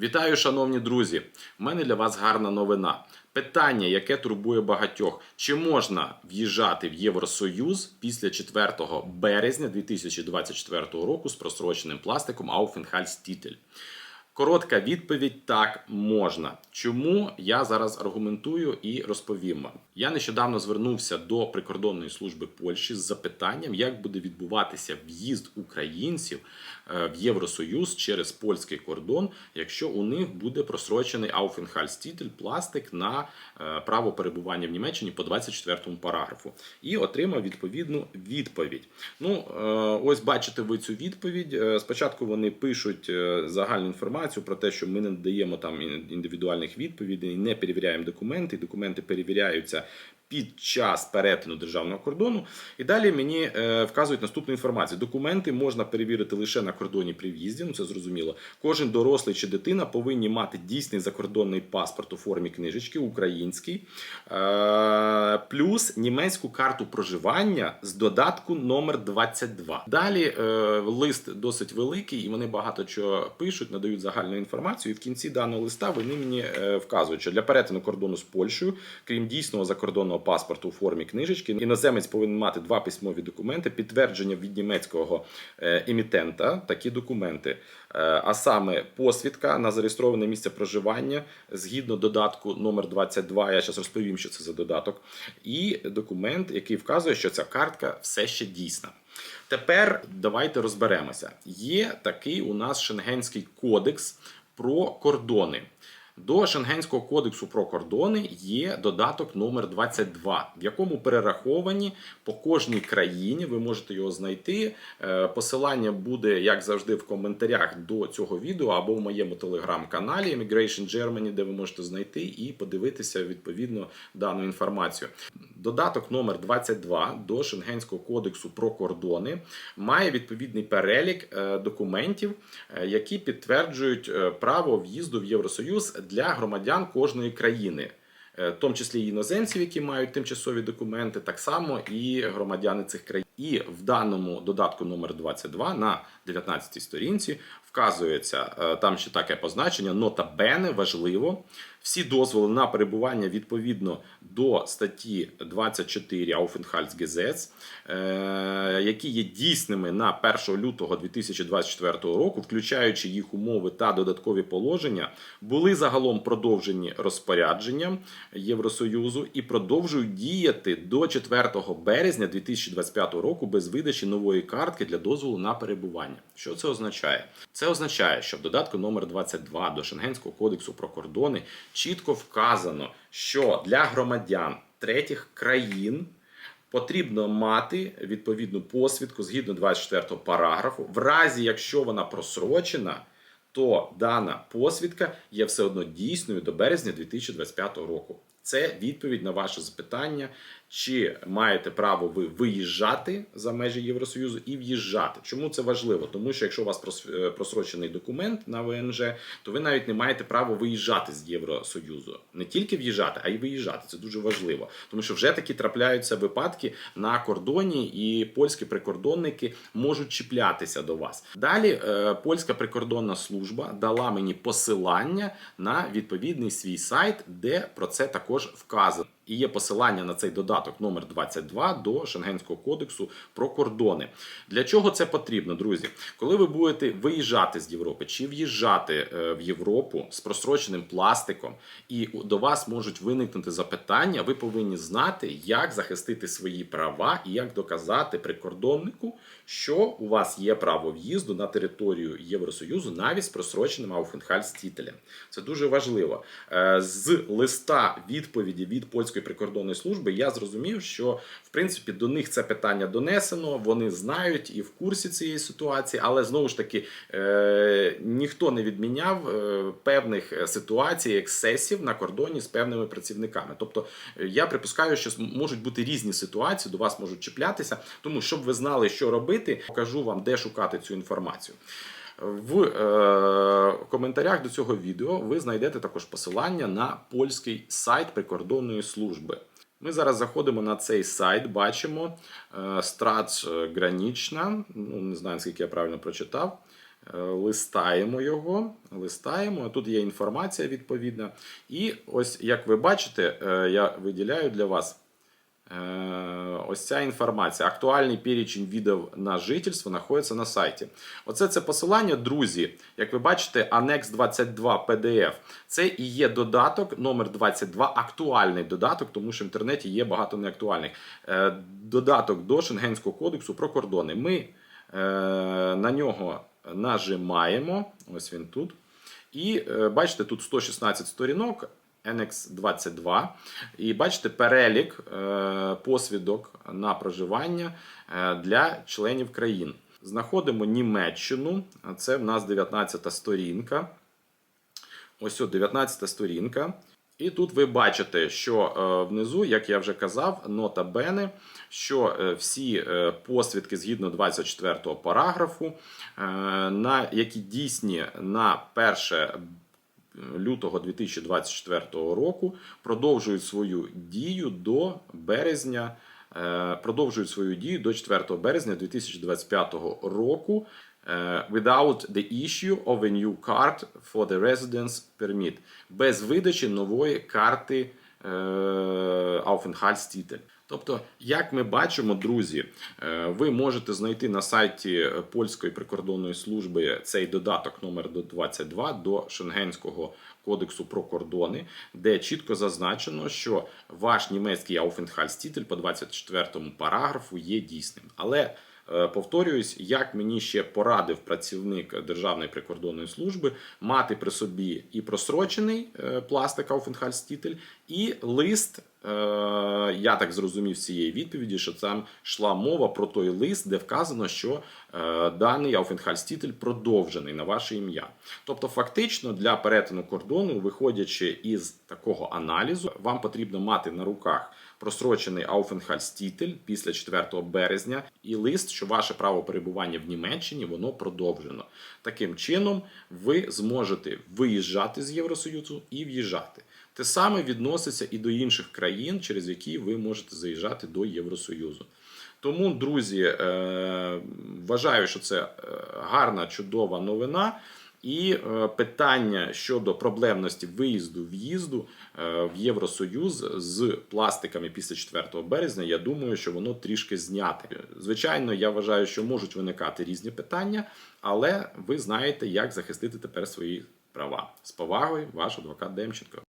Вітаю, шановні друзі! У мене для вас гарна новина. Питання, яке турбує багатьох: чи можна в'їжджати в Євросоюз після 4 березня 2024 року з просроченим пластиком Aufenthaltstitel? Коротка відповідь так можна. Чому я зараз аргументую і розповім вам. Я нещодавно звернувся до прикордонної служби Польщі з запитанням, як буде відбуватися в'їзд українців е, в Євросоюз через польський кордон, якщо у них буде просрочений Aufenthaltstitel пластик на е, право перебування в Німеччині по 24 параграфу, і отримав відповідну відповідь. Ну, е, ось бачите ви цю відповідь. Спочатку вони пишуть загальну інформацію про те, що ми не даємо там індивідуальних відповідей, не перевіряємо документи. Документи перевіряються під час перетину державного кордону. І далі мені е, вказують наступну інформацію. Документи можна перевірити лише на кордоні при в'їзді. Ну це зрозуміло. Кожен дорослий чи дитина повинні мати дійсний закордонний паспорт у формі книжечки, український, е, плюс німецьку карту проживання з додатку номер 22. Далі е, лист досить великий, і вони багато чого пишуть, надають загальну інформацію. І в кінці даного листа вони мені вказують, що для перетину кордону з Польщею, крім дійсного закордонного паспорту у формі книжечки, іноземець повинен мати два письмові документи, підтвердження від німецького емітента, такі документи. Е, А саме посвідка на зареєстроване місце проживання згідно додатку номер 22, Я зараз розповім, що це за додаток, і документ, який вказує, що ця картка все ще дійсна. Тепер давайте розберемося. Є такий у нас Шенгенський кодекс про кордони. До Шенгенського кодексу про кордони є додаток номер 22, в якому перераховані по кожній країні. Ви можете його знайти. Е, Посилання буде, як завжди, в коментарях до цього відео або в моєму телеграм-каналі Immigration Germany, де ви можете знайти і подивитися відповідно дану інформацію. Додаток номер 22 до Шенгенського кодексу про кордони має відповідний перелік е, документів, е, які підтверджують право в'їзду в Євросоюз для громадян кожної країни. е, В тому числі іноземців, які мають тимчасові документи, так само і громадяни цих країн. І в даному додатку номер 22 на 19 сторінці вказується е, там ще таке позначення. Нота бене важливо. Всі дозволи на перебування відповідно до статті 24 Aufenthaltsgesetz, е, які є дійсними на 1 лютого 2024 року, включаючи їх умови та додаткові положення, були загалом продовжені розпорядженням Євросоюзу і продовжують діяти до 4 березня 2025 року без видачі нової картки для дозволу на перебування. Що це означає? Це означає, що в додатку номер 22 до Шенгенського кодексу про кордони чітко вказано, що для громадян третіх країн потрібно мати відповідну посвідку згідно 24 параграфу. В разі, якщо вона просрочена, то дана посвідка є все одно дійсною до березня 2025 року. Це відповідь на ваше запитання, чи маєте право ви виїжджати за межі Євросоюзу і в'їжджати. Чому це важливо? Тому що якщо у вас е, просрочений документ на ВНЖ, то ви навіть не маєте права виїжджати з Євросоюзу. Не тільки в'їжджати, а й виїжджати. Це дуже важливо, тому що вже такі трапляються випадки на кордоні, і польські прикордонники можуть чіплятися до вас. Далі е, польська прикордонна служба дала мені посилання на відповідний свій сайт, де про це також вказано. І є посилання на цей додаток номер 22 до Шенгенського кодексу про кордони. Для чого це потрібно, друзі? Коли ви будете виїжджати з Європи чи в'їжджати е, в Європу з просроченим пластиком, і до вас можуть виникнути запитання, ви повинні знати, як захистити свої права і як доказати прикордоннику, що у вас є право в'їзду на територію Євросоюзу навіть з просроченим Aufenthaltstitelем. Це дуже важливо. Е, З листа відповіді від польської прикордонної служби я зрозумів, що в принципі до них це питання донесено. Вони знають і в курсі цієї ситуації, але знову ж таки е, ніхто не відміняв е, певних ситуацій, ексцесів на кордоні з певними працівниками. Тобто е, я припускаю, що можуть бути різні ситуації, до вас можуть чіплятися. Тому щоб ви знали, що робити, покажу вам, де шукати цю інформацію. В е, коментарях до цього відео ви знайдете також посилання на польський сайт прикордонної служби. Ми зараз заходимо на цей сайт, бачимо е, Страж Гранічна, ну не знаю, наскільки я правильно прочитав. Е, Листаємо його, листаємо. Тут є інформація відповідна. І ось, як ви бачите, е, я виділяю для вас е, ось ця інформація. Актуальний перечень видів на жительство знаходиться на сайті. Оце це посилання, друзі. Як ви бачите, Annex 22 PDF. Це і є додаток номер 22, актуальний додаток, тому що в інтернеті є багато неактуальних. Е, Додаток до Шенгенського кодексу про кордони. Ми е, на нього нажимаємо. Ось він тут. І е, бачите, тут 116 сторінок. NX 22. І бачите перелік е, посвідок на проживання е, для членів країн. Знаходимо Німеччину, це в нас 19 сторінка. Ось от 19 сторінка. І тут ви бачите, що е, внизу, як я вже казав, нота бене, що всі посвідки згідно 24 параграфу, е, на, які дійсні на 1 лютого 2024 року, продовжують свою дію до березня. е, Продовжують свою дію до 4 березня 2025 року е, without the issue of a new card for the residence permit без видачі нової карти е, Aufenthaltstitel. Тобто, як ми бачимо, друзі, е, ви можете знайти на сайті польської прикордонної служби цей додаток номер 22 до Шенгенського кодексу про кордони, де чітко зазначено, що ваш німецький Aufenthaltstitel по 24 параграфу є дійсним. Але Е, Повторююсь, як мені ще порадив працівник Державної прикордонної служби мати при собі і просрочений е, пластик Aufenthaltstitel, і лист. Е, Я так зрозумів з цієї відповіді, що там йшла мова про той лист, де вказано, що е, даний Aufenthaltstitel продовжений на ваше ім'я. Тобто, фактично для перетину кордону, виходячи із такого аналізу, вам потрібно мати на руках просрочений Aufenthaltstitel після 4 березня і лист, що ваше право перебування в Німеччині воно продовжено. Таким чином, ви зможете виїжджати з Євросоюзу і в'їжджати. Те саме відноситься і до інших країн, через які ви можете заїжджати до Євросоюзу. Тому, друзі, е, вважаю, що це е, гарна, чудова новина. І е, питання щодо проблемності виїзду в'їзду в Євросоюз з пластиками після 4 березня, я думаю, що воно трішки зняте. Звичайно, я вважаю, що можуть виникати різні питання, але ви знаєте, як захистити тепер свої права. З повагою, ваш адвокат Демченко.